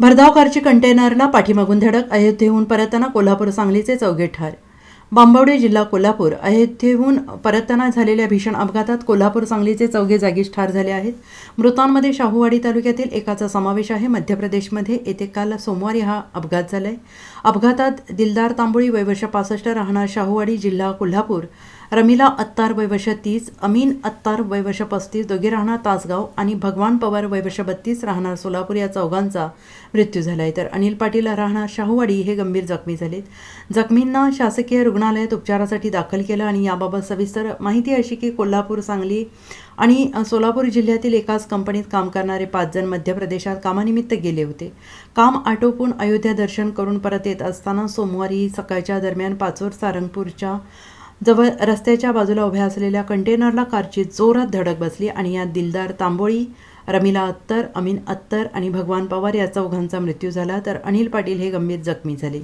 भरधाव कारची कंटेनरला पाठीमागून धडक अयोध्येहून परतताना कोल्हापूर सांगलीचे चौघे ठार. बांबवडे जिल्हा कोल्हापूर अयोध्येहून परतताना झालेल्या भीषण अपघातात कोल्हापूर सांगलीचे चौघे जागीच ठार झाले आहेत. मृतांमध्ये शाहूवाडी तालुक्यातील एकाचा समावेश आहे. मध्य प्रदेशमध्ये येते काल सोमवारी हा अपघात झाला आहे अपघातात दिलदार तांबोळी वयवर्ष पासष्ट राहणार शाहूवाडी जिल्हा कोल्हापूर. रमिला अत्तार वैवश तीस अमीन अत्तार वैवश पस्तीस दोघे राहणार तासगाव आणि भगवान पवार वैवश बत्तीस राहणार सोलापूर या चौघांचा मृत्यू झाला आहे तर अनिल पाटील राहणार शाहूवाडी हे गंभीर जखमी झालेत. जखमींना शासकीय रुग्णालयात उपचारासाठी दाखल केलं आणि याबाबत सविस्तर माहिती अशी की कोल्हापूर सांगली आणि सोलापूर जिल्ह्यातील एकाच कंपनीत काम करणारे पाच जण मध्य प्रदेशात कामानिमित्त गेले होते. काम आटोपून अयोध्या दर्शन करून परत येत असताना सोमवारी सकाळच्या दरम्यान पाचोर सारंगपूरच्या जवळ रस्त्याच्या बाजूला उभ्या असलेल्या कंटेनरला कारची जोरात धडक बसली आणि यात दिलदार तांबोळी रमिला अत्तर अमीन अत्तर आणि भगवान पवार या चौघांचा मृत्यू झाला तर अनिल पाटील हे गंभीर जखमी झाले.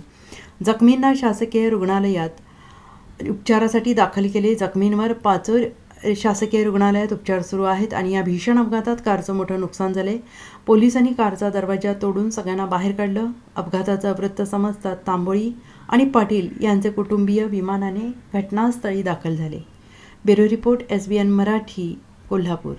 जखमींना शासकीय रुग्णालयात उपचारासाठी दाखल केले. जखमींवर पाचोर शासकीय रुग्णालयात उपचार सुरू आहेत आणि या भीषण अपघातात कारचं मोठं नुकसान झाले पोलिसांनी कारचा दरवाजा तोडून सगळ्यांना बाहेर काढलं. अपघाताचं वृत्त समजतात तांबोळी आणि पाटील यांचे कुटुंबीय विमानाने घटनास्थळी दाखल झाले. Bureau report S B N Marathi Kolhapur.